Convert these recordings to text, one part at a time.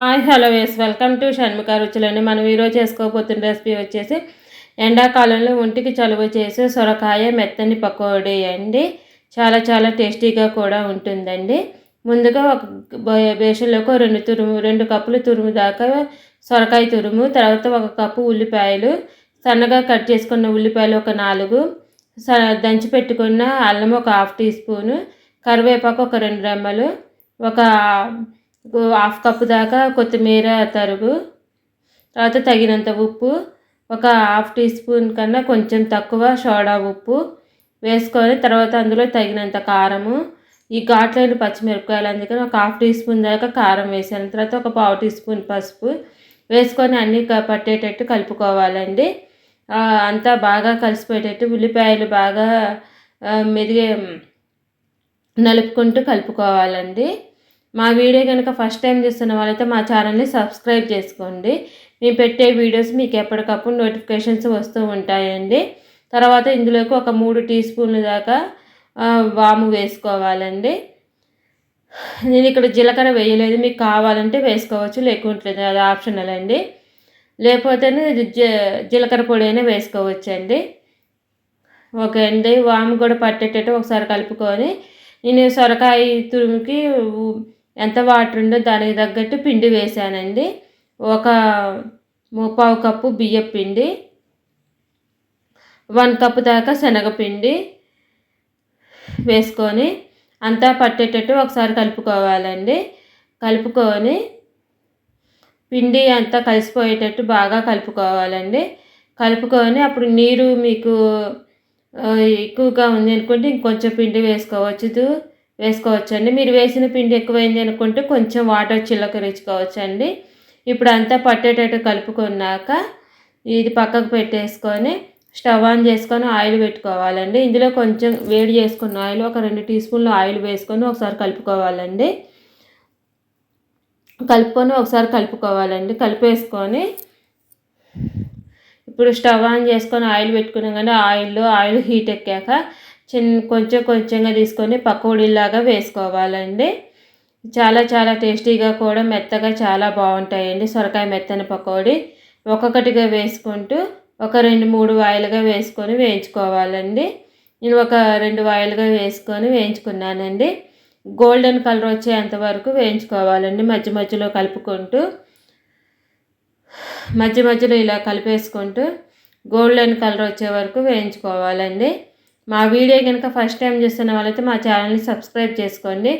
Hi hello yes welcome to Shanmukha రుచులండి మనం ఈరోజు చేసుకోబోతున్న recipe వచ్చేసి ఎండాకాలంలో ఒంటికి చలువ చేసే సొరకాయ మెత్తని పకోడీ అండి. చాలా చాలా టేస్టీగా కూడా ఉంటుందండి. ముందుగా ఒక బేషన్లోకి రెండు తురుము రెండు కప్పులు తురుము దాకా సొరకాయ తురుము తర్వాత ఒక కప్పు ఉల్లిపాయలు సన్నగా కట్ చేసుకున్న ఉల్లిపాయలు ఒక నాలుగు దంచి పెట్టుకున్న అల్లం ఒక హాఫ్ టీ స్పూను కరివేపాకు ఒక రెండు రెమ్మలు ఒక హాఫ్ కప్పు దాకా కొత్తిమీర తరుగు తర్వాత తగినంత ఉప్పు ఒక హాఫ్ టీ స్పూన్ కన్నా కొంచెం తక్కువ సోడా ఉప్పు వేసుకొని తర్వాత అందులో తగినంత కారము ఈ ఘాట్లైన పచ్చిమిరపకాయలు అందుకని ఒక హాఫ్ టీ స్పూన్ దాకా కారం వేసాను. తర్వాత ఒక పావు టీ స్పూన్ పసుపు వేసుకొని అన్నీ పట్టేటట్టు కలుపుకోవాలండి. అంతా బాగా కలిసిపోయేటట్టు ఉల్లిపాయలు బాగా మెదిగే నలుపుకుంటూ కలుపుకోవాలండి. మా వీడియో కనుక ఫస్ట్ టైం చూస్తున్న వాళ్ళైతే మా ఛానల్ని సబ్స్క్రైబ్ చేసుకోండి. మేము పెట్టే వీడియోస్ మీకు ఎప్పటికప్పుడు నోటిఫికేషన్స్ వస్తూ ఉంటాయండి. తర్వాత ఇందులోకి ఒక మూడు టీ స్పూన్లు దాకా వాము వేసుకోవాలండి. నేను ఇక్కడ జీలకర్ర వేయలేదు. మీకు కావాలంటే వేసుకోవచ్చు లేకుంటలేదు అది ఆప్షనల్ అండి. లేకపోతే జీలకర్ర పొడి అయినా వేసుకోవచ్చు అండి ఓకే అండి. వాము కూడా పట్టేటట్టు ఒకసారి కలుపుకొని నేను సొరకాయ తురుముకి ఎంత వాటర్ ఉందో దానికి తగ్గట్టు పిండి వేసానండి. ఒక ముప్పావు కప్పు బియ్యం పిండి వన్ కప్పు దాకా శనగపిండి వేసుకొని అంతా పట్టేటట్టు ఒకసారి కలుపుకోవాలండి. కలుపుకొని పిండి అంతా కలిసిపోయేటట్టు బాగా కలుపుకోవాలండి. కలుపుకొని అప్పుడు నీరు మీకు ఎక్కువగా ఉంది అనుకుంటే ఇంకొంచెం పిండి వేసుకోవచ్చు. వేసుకోవచ్చండి. మీరు వేసిన పిండి ఎక్కువైంది అనుకుంటే కొంచెం వాటర్ చిల్లకరించుకోవచ్చండి ఇప్పుడు అంతా పట్టేటట్టు కలుపుకున్నాక ఇది పక్కకు పెట్టేసుకొని స్టవ్ ఆన్ చేసుకొని ఆయిల్ పెట్టుకోవాలండి. ఇందులో కొంచెం వేడి చేసుకున్న ఆయిల్ ఒక రెండు టీ స్పూన్లు ఆయిల్ వేసుకొని ఒకసారి కలుపుకోవాలండి. కలుపుకొని ఒకసారి కలుపుకోవాలండి. కలిపేసుకొని ఇప్పుడు స్టవ్ ఆన్ చేసుకొని ఆయిల్ పెట్టుకున్నాం కానీ ఆయిల్లో ఆయిల్ హీట్ ఎక్కాక చిన్న కొంచెం కొంచెంగా తీసుకొని పకోడీలాగా వేసుకోవాలండి. చాలా చాలా టేస్టీగా కూడా మెత్తగా చాలా బాగుంటాయండి సొరకాయ మెత్తని పకోడీ. ఒక్కొక్కటిగా వేసుకుంటూ ఒక రెండు మూడు వాయిలుగా వేసుకొని వేయించుకోవాలండి. నేను ఒక రెండు వాయిలుగా వేసుకొని వేయించుకున్నానండి. గోల్డెన్ కలర్ వచ్చేంత వరకు వేయించుకోవాలండి. మధ్య మధ్యలో కలుపుకుంటూ మధ్య మధ్యలో ఇలా కలిపేసుకుంటూ గోల్డెన్ కలర్ వచ్చే వరకు వేయించుకోవాలండి. మా వీడియో కనుక ఫస్ట్ టైం చూస్తున్న వాళ్ళైతే మా ఛానల్ని సబ్స్క్రైబ్ చేసుకోండి.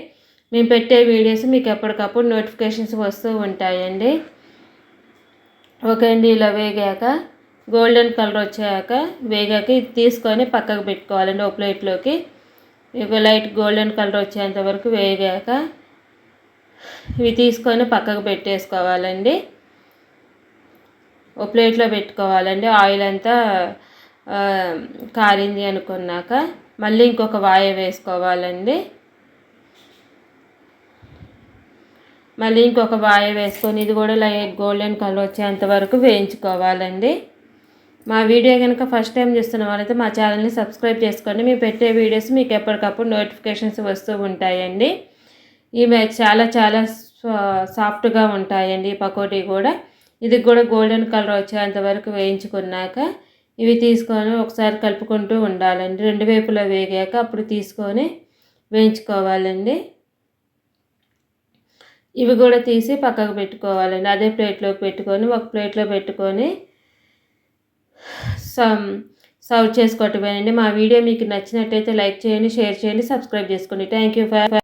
మేము పెట్టే వీడియోస్ మీకు ఎప్పటికప్పుడు నోటిఫికేషన్స్ వస్తూ ఉంటాయండి. ఓకే అండి ఇలా వేగాక గోల్డెన్ కలర్ వచ్చాక వేగాక ఇది తీసుకొని పక్కకు పెట్టుకోవాలండి ఓ ప్లేట్లోకి. ఇక లైట్ గోల్డెన్ కలర్ వచ్చేంత వరకు వేగాక ఇవి తీసుకొని పక్కకు పెట్టేసుకోవాలండి. ఓ ప్లేట్లో పెట్టుకోవాలండి. ఆయిల్ అంతా కారింది అనుకున్నాక మళ్ళీ ఇంకొక వాయ వేసుకోవాలండి. మళ్ళీ ఇంకొక వాయ వేసుకొని ఇది కూడా లైట్ గోల్డెన్ కలర్ వచ్చేంత వరకు వేయించుకోవాలండి. మా వీడియో కనుక ఫస్ట్ టైం చూస్తున్న వాళ్ళైతే మా ఛానల్ని సబ్స్క్రైబ్ చేసుకోండి. మేము పెట్టే వీడియోస్ మీకు ఎప్పటికప్పుడు నోటిఫికేషన్స్ వస్తూ ఉంటాయండి. ఇవి చాలా చాలా సాఫ్ట్గా ఉంటాయండి పకోడీ కూడా. ఇది కూడా గోల్డెన్ కలర్ వచ్చేంత వరకు వేయించుకున్నాక ఇవి తీసుకొని ఒకసారి కలుపుకుంటూ ఉండాలండి. రెండు వైపులా వేగాక అప్పుడు తీసుకొని వేయించుకోవాలండి. ఇవి కూడా తీసి పక్కకు పెట్టుకోవాలండి. అదే ప్లేట్లోకి పెట్టుకొని ఒక ప్లేట్లో పెట్టుకొని సర్వ్ చేసుకోవటమేనండి. మా వీడియో మీకు నచ్చినట్టయితే లైక్ చేయండి షేర్ చేయండి సబ్స్క్రైబ్ చేసుకోండి. Thank you for